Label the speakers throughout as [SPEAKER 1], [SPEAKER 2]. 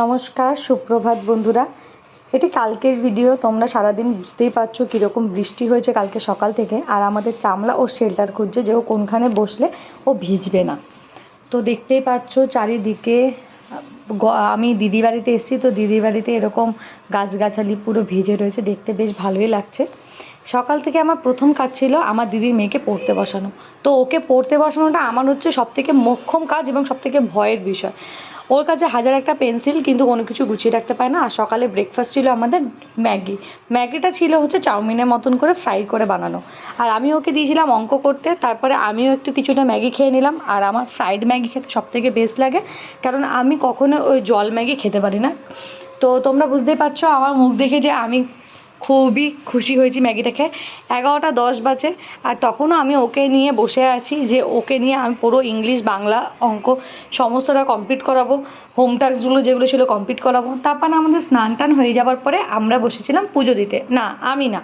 [SPEAKER 1] নমস্কার, সুপ্রভাত বন্ধুরা। এটি কালকের ভিডিও তোমরা সারাদিন বুঝতেই পারছ কীরকম বৃষ্টি হয়েছে কালকে সকাল থেকে। আর আমাদের চামড়া ও শেল্টার খুঁজছে যে ও কোনখানে বসলে ও ভিজবে না। তো দেখতেই পাচ্ছ চারিদিকে আমি দিদি বাড়িতে এসেছি তো দিদি বাড়িতে এরকম গাছগাছালি পুরো ভিজে রয়েছে। দেখতে বেশ ভালোই লাগছে। সকাল থেকে আমার প্রথম কাজ ছিল আমার দিদির মেয়েকে পড়তে বসানো। তো ওকে পড়তে বসানোটা আমার হচ্ছে সবথেকে মোক্ষম কাজ এবং সবথেকে ভয়ের বিষয়। ওর কাছে হাজার একটা পেন্সিল, কিন্তু কোনো কিছু গুছিয়ে রাখতে পারে না। আর সকালে ব্রেকফাস্ট ছিল আমাদের ম্যাগি। ম্যাগিটা ছিল হচ্ছে চাউমিনের মতন করে ফ্রাই করে বানানো। আর আমি ওকে দিয়েছিলাম অঙ্ক করতে, তারপরে আমিও একটু কিছুটা ম্যাগি খেয়ে নিলাম। আর আমার ফ্রাইড ম্যাগি খেতে সব থেকে বেস্ট লাগে, কারণ আমি কখনো ওই জল ম্যাগি খেতে পারি না। তো তোমরা বুঝতেই পারছ, আমার মুখ দেখে যে আমি খুবই খুশি হয়েছি ম্যাগিটা খেয়ে। এগারোটা দশ বাজে আর তখনও আমি ওকে নিয়ে বসে আছি যে ওকে নিয়ে আমি পুরো ইংলিশ, বাংলা অঙ্ক সমস্তটা কমপ্লিট করাবো হোম টাস্কগুলো যেগুলো ছিল কমপ্লিট করাবো। তারপর আমাদের স্নান টান হয়ে যাওয়ার পরে আমরা বসেছিলাম পুজো দিতে। না, আমি না।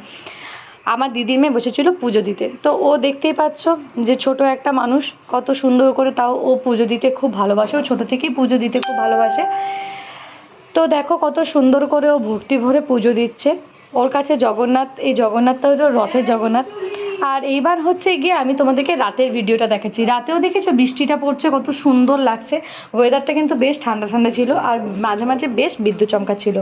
[SPEAKER 1] আমার দিদির মেয়ে বসেছিল পুজো দিতে। তো ও দেখতেই পাচ্ছ যে ছোট একটা মানুষ, কত সুন্দর করে তাও ও পুজো দিতে খুব ভালোবাসে। ও ছোটো থেকেই পুজো দিতে খুব ভালোবাসে। তো দেখো কত সুন্দর করে ও ভক্তি ভরে পুজো দিচ্ছে। ওর কাছে জগন্নাথ, এই জগন্নাথটা হলো রথের জগন্নাথ। আর এইবার হচ্ছে গিয়ে আমি তোমাদেরকে রাতের ভিডিওটা দেখাচ্ছি। রাতেও দেখেছ বৃষ্টিটা পড়ছে, কত সুন্দর লাগছে। ওয়েদারটা কিন্তু বেশ ঠান্ডা ঠান্ডা ছিল, আর মাঝে মাঝে বেশ বিদ্যুৎ চমকা ছিল।